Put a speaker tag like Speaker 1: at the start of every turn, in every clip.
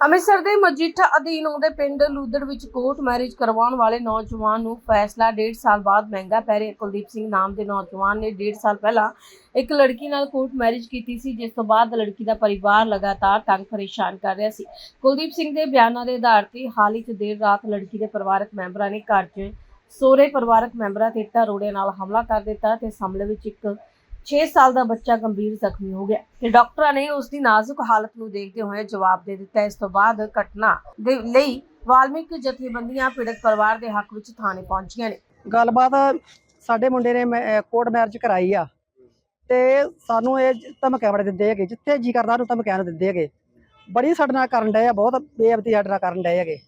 Speaker 1: ਅੰਮ੍ਰਿਤਸਰ ਦੇ ਮਜੀਠਾ ਅਧੀਨ ਆਉਂਦੇ ਪਿੰਡ ਲੂਦੜ ਵਿੱਚ ਕੋਰਟ ਮੈਰਿਜ ਕਰਵਾਉਣ ਵਾਲੇ ਨੌਜਵਾਨ ਨੂੰ ਫੈਸਲਾ 1.5 ਸਾਲ ਬਾਅਦ ਮਹਿੰਗਾ ਪੈ ਰਿਹਾ। ਕੁਲਦੀਪ ਸਿੰਘ ਨਾਮ ਦੇ ਨੌਜਵਾਨ ਨੇ 1.5 ਸਾਲ ਪਹਿਲਾਂ ਇੱਕ ਲੜਕੀ ਨਾਲ ਕੋਰਟ ਮੈਰਿਜ ਕੀਤੀ ਸੀ, ਜਿਸ ਤੋਂ ਬਾਅਦ ਲੜਕੀ ਦਾ ਪਰਿਵਾਰ ਲਗਾਤਾਰ ਤੰਗ ਪਰੇਸ਼ਾਨ ਕਰ ਰਿਹਾ ਸੀ। ਕੁਲਦੀਪ ਸਿੰਘ ਦੇ ਬਿਆਨਾਂ ਦੇ ਆਧਾਰ ਤੇ ਹਾਲ ਹੀ 'ਚ ਦੇਰ ਰਾਤ ਲੜਕੀ ਦੇ ਪਰਿਵਾਰਕ ਮੈਂਬਰਾਂ ਨੇ ਘਰ 'ਚ ਸੋਰੇ ਪਰਿਵਾਰਕ ਮੈਂਬਰਾਂ ਤੇ ਇੱਟਾਂ ਨਾਲ ਹਮਲਾ ਕਰ ਦਿੱਤਾ ਤੇ ਇਸ ਹਮਲੇ ਵਿੱਚ ਇੱਕ 6 ਸਾਲ ਦਾ ਬੱਚਾ ਗੰਭੀਰ ਜ਼ਖਮੀ ਹੋ ਗਿਆ ਤੇ ਡਾਕਟਰਾਂ ਨੇ ਉਸ ਦੀ ਨਾਜ਼ੁਕ ਹਾਲਤ ਨੂੰ ਦੇਖਦੇ ਹੋਏ ਜਵਾਬ ਦੇ ਦਿੱਤਾ। ਇਸ ਤੋਂ ਬਾਅਦ ਘਟਨਾ ਦੇ ਲਈ ਵਾਲਮੀਕ ਜਥੇਬੰਦੀਆਂ, ਪੀੜਤ ਪਰਿਵਾਰ ਦੇ ਹੱਕ ਵਿੱਚ ਥਾਣੇ ਪਹੁੰਚੀਆਂ ਨੇ।
Speaker 2: ਗੱਲਬਾਤ ਸਾਡੇ ਮੁੰਡੇ ਨੇ ਮੈਂ- ਕੋਰਟ ਮੈਰਿਜ ਕਰਾਈ ਆ ਤੇ ਸਾਨੂੰ ਇਹ ਧਮਕੀਆਂ ਬੜੇ ਦਿੰਦੇ ਹੈਗੇ, ਜਿੱਥੇ ਜੀ ਕਰਦਾ ਉਹਨੂੰ ਧਮਕੀਆਂ ਦਿੰਦੇ ਹੈਗੇ। ਬੜੀ ਸਾਡੇ ਨਾਲ ਕਰਨ ਡਏ ਆ, ਬਹੁਤ ਬੇਅਬਤੀ ਸਾਡੇ ਨਾਲ ਕਰਨ ਡਏ ਹੈਗੇ।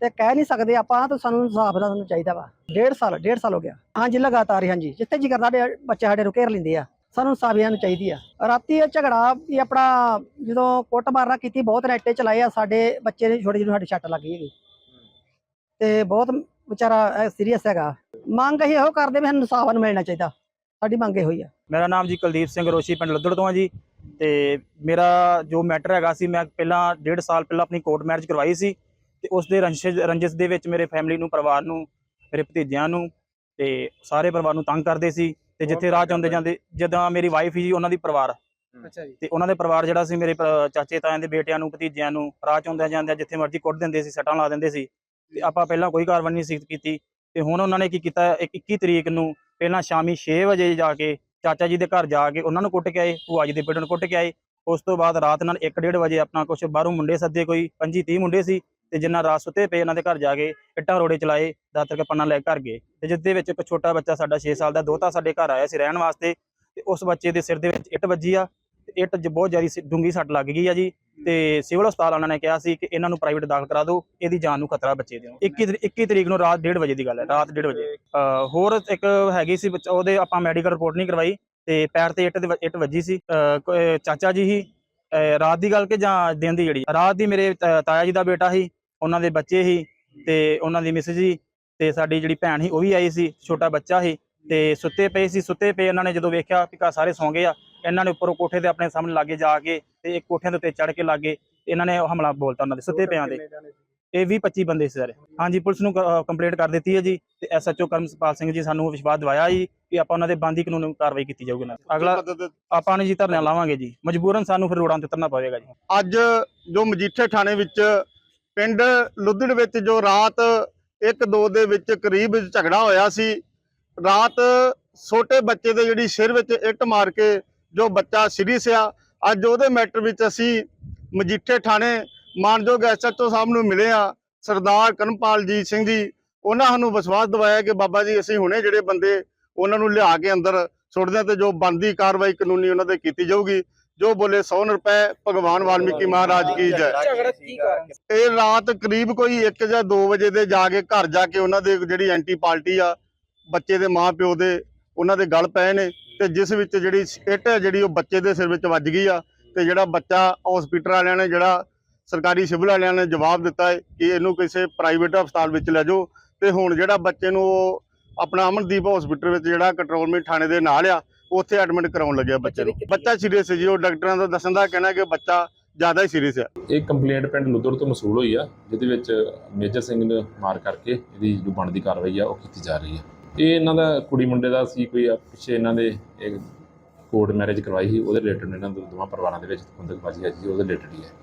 Speaker 2: ਤੇ ਕਹਿ ਨਹੀਂ ਸਕਦੇ ਆਪਾਂ ਤਾਂ ਸਾਨੂੰ ਇਨਸਾਫ ਦਾ ਸਾਨੂੰ ਚਾਹੀਦਾ ਵਾ। ਡੇਢ ਸਾਲ ਡੇਢ ਸਾਲ ਹੋ ਗਿਆ। ਹਾਂਜੀ, ਲਗਾਤਾਰ ਹਾਂਜੀ। ਜਿੱਥੇ ਜੀ ਕਰਦਾ ਸਾਡੇ ਬੱਚੇ ਸਾਡੇ ਨੂੰ ਘੇਰ ਲੈਂਦੇ ਆ। ਸਾਨੂੰ ਇਨਸਾਫੀਆਂ ਨੂੰ ਚਾਹੀਦੀ ਆ। ਰਾਤੀ ਇਹ ਝਗੜਾ ਵੀ ਆਪਣਾ ਜਦੋਂ ਕੁੱਟ ਮਾਰਨਾ ਕੀਤੀ, ਬਹੁਤ ਨੈਟੇ ਚਲਾਏ ਆ, ਸਾਡੇ ਬੱਚੇ ਨੇ ਛੋਟੇ ਜਿਹੇ ਨੂੰ ਸਾਡੀ ਛੱਟ ਲੱਗ ਗਈ ਹੈਗੀ। ਤੇ ਬਹੁਤ ਵਿਚਾਰਾ ਸੀਰੀਅਸ ਹੈਗਾ। ਮੰਗ ਅਸੀਂ ਇਹੋ ਕਰਦੇ ਵੀ ਸਾਨੂੰ ਇਨਸਾਫ ਨੂੰ ਮਿਲਣਾ ਚਾਹੀਦਾ। ਸਾਡੀ ਮੰਗ ਇਹੋ ਹੀ ਆ।
Speaker 3: ਮੇਰਾ ਨਾਮ ਜੀ ਕੁਲਦੀਪ ਸਿੰਘ ਰੋਸ਼ੀ, ਪਿੰਡ ਲੱਦੜ ਤੋਂ ਆ ਜੀ। ਤੇ ਮੇਰਾ ਜੋ ਮੈਟਰ ਹੈਗਾ ਸੀ, ਮੈਂ ਪਹਿਲਾਂ ਡੇਢ ਸਾਲ ਪਹਿਲਾਂ ਆਪਣੀ ਕੋਰਟ ਮੈਰਿਜ ਕਰਵਾਈ ਸੀ। ਤੇ ਉਸ ਦੇ ਰੰਜਿਸ਼ ਰੰਜਿਸ਼ ਦੇ ਵਿੱਚ ਮੇਰੇ ਫੈਮਿਲੀ ਨੂੰ ਪਰਿਵਾਰ ਨੂੰ ਮੇਰੇ ਭਤੀਜਿਆਂ ਨੂੰ ਤੇ ਸਾਰੇ ਪਰਿਵਾਰ ਨੂੰ ਤੰਗ ਕਰਦੇ ਸੀ ਤੇ ਜਿੱਥੇ ਰਾਹ ਜਾਂਦੇ ਜਾਂਦੇ ਜਦੋਂ ਮੇਰੀ ਵਾਈਫ ਸੀ ਜੀ ਉਹਨਾਂ ਦੀ ਪਰਿਵਾਰ।
Speaker 4: ਅੱਛਾ ਜੀ।
Speaker 3: ਤੇ ਉਹਨਾਂ ਦੇ ਪਰਿਵਾਰ ਜਿਹੜਾ ਸੀ ਮੇਰੇ ਚਾਚੇ ਤਾਇਆਂ ਦੇ ਬੇਟਿਆਂ ਨੂੰ ਭਤੀਜਿਆਂ ਨੂੰ ਰਾਹ ਚੋਂਦਿਆਂ ਜਾਂਦਿਆਂ ਜਿੱਥੇ ਮਰਜ਼ੀ ਕੁੱਟ ਦਿੰਦੇ ਸੀ ਸੱਟਾਂ ਲਾ ਦਿੰਦੇ ਸੀ। ਤੇ ਆਪਾਂ ਪਹਿਲਾਂ ਕੋਈ ਕਾਰਵਾਈ ਨਹੀਂ ਸੀ ਕੀਤੀ। ਤੇ ਹੁਣ ਉਹਨਾਂ ਨੇ ਕੀ ਕੀਤਾ ਇੱਕ 21 ਤਰੀਕ ਨੂੰ ਪਹਿਲਾਂ ਸ਼ਾਮੀ 6 ਵਜੇ ਜਾ ਕੇ ਚਾਚਾ ਜੀ ਦੇ ਘਰ ਜਾ ਕੇ ਉਹਨਾਂ ਨੂੰ ਕੁੱਟ ਕੇ ਆਏ ਭੂਆ ਜੀ ਦੇ ਬੇਟੇ ਨੂੰ ਕੁੱਟ ਕੇ ਆਏ। ਉਸ ਤੋਂ ਬਾਅਦ ਰਾਤ ਨਾਲ 1:30 ਵਜੇ ਆਪਣਾ ਕੁਝ ਬਾਹਰੋਂ ਮੁੰਡੇ ਸੱਦੇ ਕੋਈ 25 30 ਮੁੰਡੇ ਸੀ। ਤੇ ਜਿੰਨਾ ਰਾਤ ਸੁੱਤੇ ਪਏ ਇਹਨਾਂ ਦੇ ਘਰ ਜਾ ਕੇ ਇੱਟਾਂ ਰੋੜੇ ਚਲਾਏ, ਦਾਤਰ ਕੇ ਪੰਨਾ ਲੈ ਕੇ ਘਰ ਗਏ। ਤੇ ਜਿਸ ਦੇ ਵਿੱਚ ਇੱਕ ਛੋਟਾ ਬੱਚਾ ਸਾਡਾ 6 ਸਾਲ ਦਾ ਦੋਤਾ ਸਾਡੇ ਘਰ ਆਇਆ ਸੀ ਰਹਿਣ ਵਾਸਤੇ, ਤੇ ਉਸ ਬੱਚੇ ਦੇ ਸਿਰ ਦੇ ਵਿੱਚ ਇੱਟ ਵੱਜੀ ਆ, ਤੇ ਇੱਟ ਬਹੁਤ ਜ਼ਿਆਦਾ ਡੂੰਗੀ ਸੱਟ ਲੱਗ ਗਈ ਆ ਜੀ। ਤੇ ਸਿਵਲ ਹਸਪਤਾਲ ਉਹਨਾਂ ਨੇ ਕਿਹਾ ਸੀ ਕਿ ਇਹਨਾਂ ਨੂੰ ਪ੍ਰਾਈਵੇਟ ਦਾਖਲ ਕਰਾ ਦਿਓ, ਇਹਦੀ ਜਾਨ ਨੂੰ ਖਤਰਾ ਬੱਚੇ ਦੇ। 21 ਤਰੀ- 21 ਤਰੀਕ ਨੂੰ ਰਾਤ 1:30 ਵਜੇ ਦੀ ਗੱਲ ਹੈ, ਰਾਤ 1:30 ਵਜੇ। ਹੋਰ ਇੱਕ ਹੈਗੀ ਸੀ ਉਹਦੇ ਆਪਾਂ ਮੈਡੀਕਲ ਰਿਪੋਰਟ ਨਹੀਂ ਕਰਵਾਈ, ਤੇ ਪੈਰ ਤੇ ਇੱਟ ਦੇ ਇੱਟ ਵੱਜੀ ਸੀ। ਚਾਚਾ ਜੀ ਹੀ ਰਾਤ ਦੀ ਗੱਲ ਕਿ ਜਾਂ ਦਿਨ ਦੀ ਜਿਹੜੀ? ਰਾਤ ਦੀ ਮੇਰੇ ਤਾਇਆ ਜੀ ਦਾ ਬੇਟਾ ਸੀ ਉਹਨਾਂ ਦੇ ਬੱਚੇ ਸੀ ਤੇ ਉਹਨਾਂ ਦੀ ਮਿਸਿਸ ਜੀ ਤੇ ਸਾਡੀ ਜਿਹੜੀ ਭੈਣ ਸੀ ਉਹ ਵੀ ਆਈ ਸੀ ਛੋਟਾ ਬੱਚਾ ਸੀ ਤੇ ਸੁੱਤੇ ਪਏ ਸੀ ਸੁੱਤੇ ਪਏ ਇਹਨਾਂ ਨੇ ਜਦੋਂ ਵੇਖਿਆ ਕਿ ਘਰ ਸਾਰੇ ਸੌਂ ਗਏ ਆ ਇਹਨਾਂ ਨੇ ਉੱਪਰੋਂ ਕੋਠੇ ਤੇ ਆਪਣੇ ਸਾਹਮਣੇ ਲਾਗੇ ਜਾ ਕੇ ਤੇ ਇੱਕ ਕੋਠਿਆਂ ਦੇ ਉੱਤੇ ਚੜ ਕੇ ਲਾਗੇ ਇਹਨਾਂ ਨੇ ਹਮਲਾ ਬੋਲਤਾ ਉਹਨਾਂ ਦੇ ਸੁੱਤੇ ਪਿਆਂ ਦੇ। ਇਹ 20 25 ਬੰਦੇ ਸੀ ਸਾਰੇ। ਹਾਂਜੀ ਪੁਲਿਸ ਨੂੰ ਕੰਪਲੇਂਟ ਕਰ ਦਿੱਤੀ ਹੈ ਜੀ ਤੇ ਐਸਐਚਓ ਕਰਮਸਪਾਲ ਸਿੰਘ ਜੀ ਸਾਨੂੰ ਵਿਸ਼ਵਾਸ ਦਿਵਾਇਆ ਜੀ ਕਿ ਆਪਾਂ ਉਹਨਾਂ ਦੇ ਬੰਦੀ ਕਾਨੂੰਨ ਕਾਰਵਾਈ ਕੀਤੀ ਜਾਊਗੀ ਨਾ ਅਗਲਾ ਆਪਾਂ ਨੇ ਜੀ ਧਰਨਾ ਲਾਵਾਂਗੇ ਜੀ। ਮਜਬੂਰਨ ਸਾਨੂੰ ਫਿਰ ਰੋਡਾਂ ਤੇ ਉਤਰਨਾ ਪਵੇਗਾ ਜੀ।
Speaker 4: ਅੱਜ ਜੋ ਮਜੀਠੇ ਥਾਣੇ ਵਿੱਚ ਪਿੰਡ ਲੁੱਧੜ ਵਿੱਚ ਜੋ ਰਾਤ 1-2 ਦੇ ਵਿੱਚ ਕਰੀਬ ਝਗੜਾ ਹੋਇਆ ਸੀ, ਰਾਤ ਛੋਟੇ ਬੱਚੇ ਦੇ ਜਿਹੜੀ ਸਿਰ ਵਿੱਚ ਇੱਟ ਮਾਰ ਕੇ ਜੋ ਬੱਚਾ ਸੀਰੀਅਸ ਆ, ਅੱਜ ਉਹਦੇ ਮੈਟਰ ਵਿੱਚ ਅਸੀਂ ਮਜੀਠੇ ਥਾਣੇ ਮਾਨਯੋਗ ਐਸਐਚਓ ਸਾਹਿਬ ਨੂੰ ਮਿਲੇ ਆ, ਸਰਦਾਰ ਕਰਮਪਾਲ ਸਿੰਘ ਜੀ। ਉਹਨਾਂ ਸਾਨੂੰ ਵਿਸ਼ਵਾਸ ਦਿਵਾਇਆ ਕਿ ਬਾਬਾ ਜੀ, ਅਸੀਂ ਹੁਣੇ ਜਿਹੜੇ ਬੰਦੇ ਉਹਨਾਂ ਨੂੰ ਲਿਆ ਕੇ ਅੰਦਰ ਸੁੱਟਦੇ ਤੇ ਜੋ ਬੰਦੀ ਕਾਰਵਾਈ ਕਾਨੂੰਨੀ ਉਹਨਾਂ ਤੇ ਕੀਤੀ ਜਾਊਗੀ। ਜੋ ਬੋਲੇ 100 ਰੁਪਏ ਭਗਵਾਨ ਵਾਲਮੀਕੀ ਮਹਾਰਾਜ ਕੀ ਜੈ। ਇਹ ਰਾਤ ਕਰੀਬ ਕੋਈ 1 ਜਾਂ 2 ਵਜੇ ਦੇ ਜਾ ਕੇ ਘਰ ਜਾ ਕੇ ਉਹਨਾਂ ਦੇ ਜਿਹੜੀ ਐਂਟੀ ਪਾਰਟੀ ਆ ਬੱਚੇ ਦੇ ਮਾਂ ਪਿਓ ਦੇ ਉਹਨਾਂ ਦੇ ਗਲ ਪਏ ਨੇ ਤੇ ਜਿਸ ਵਿੱਚ ਜਿਹੜੀ ਇੱਟ ਹੈ ਜਿਹੜੀ ਉਹ ਬੱਚੇ ਦੇ ਸਿਰ ਵਿੱਚ ਵੱਜ ਗਈ ਆ ਤੇ ਜਿਹੜਾ ਬੱਚਾ ਹਸਪੀਟਲ ਵਾਲਿਆਂ ਨੇ ਜਿਹੜਾ ਸਰਕਾਰੀ ਸਿਵਲ ਵਾਲਿਆਂ ਨੇ ਜਵਾਬ ਦਿੱਤਾ ਹੈ ਕਿ ਇਹਨੂੰ ਕਿਸੇ ਪ੍ਰਾਈਵੇਟ ਹਸਪਤਾਲ ਵਿੱਚ ਲੈ ਜਾਓ ਤੇ ਹੁਣ ਜਿਹੜਾ ਬੱਚੇ ਨੂੰ ਉਹ ਆਪਣਾ ਅਮਨਦੀਪ ਹਸਪੀਟਲ ਵਿੱਚ ਜਿਹੜਾ ਕੰਟਰੋਲਮੈਂਟ ਥਾਣੇ ਦੇ ਨਾਲ ਆ ਉੱਥੇ ਐਡਮਿਟ ਕਰਾਉਣ ਲੱਗਿਆ ਬੱਚੇ ਨੂੰ। ਬੱਚਾ ਸੀਰੀਅਸ ਹੈ? ਜੀ ਉਹ ਡਾਕਟਰਾਂ ਦਾ ਦੱਸਣ ਦਾ ਕਹਿਣਾ ਕਿ ਬੱਚਾ ਜ਼ਿਆਦਾ ਹੀ ਸੀਰੀਅਸ ਹੈ।
Speaker 5: ਇਹ ਕੰਪਲੇਂਟ ਪਿੰਡ ਲੁੱਦਰ ਤੋਂ ਮਸੂਲ ਹੋਈ ਆ ਜਿਹਦੇ ਵਿੱਚ ਮੇਜਰ ਸਿੰਘ ਨੇ ਮਾਰ ਕਰਕੇ ਇਹਦੀ ਜੋ ਬਣਦੀ ਕਾਰਵਾਈ ਆ ਉਹ ਕੀਤੀ ਜਾ ਰਹੀ ਹੈ ਇਹ ਇਹਨਾਂ ਦਾ ਕੁੜੀ ਮੁੰਡੇ ਦਾ ਸੀ ਕੋਈ ਪਿੱਛੇ ਇਹਨਾਂ ਦੇ ਇੱਕ ਕੋਰਟ ਮੈਰਿਜ ਕਰਵਾਈ ਸੀ ਉਹਦੇ ਰਿਲੇਟਡ ਇਹਨਾਂ ਦੋ ਦੋਵਾਂ ਪਰਿਵਾਰਾਂ ਦੇ ਵਿੱਚ ਖੁੰਦਕਬਾਜ਼ੀ ਹੈ ਜੀ ਉਹਦੇ ਰਿਲੇਟਡ ਹੀ ਹੈ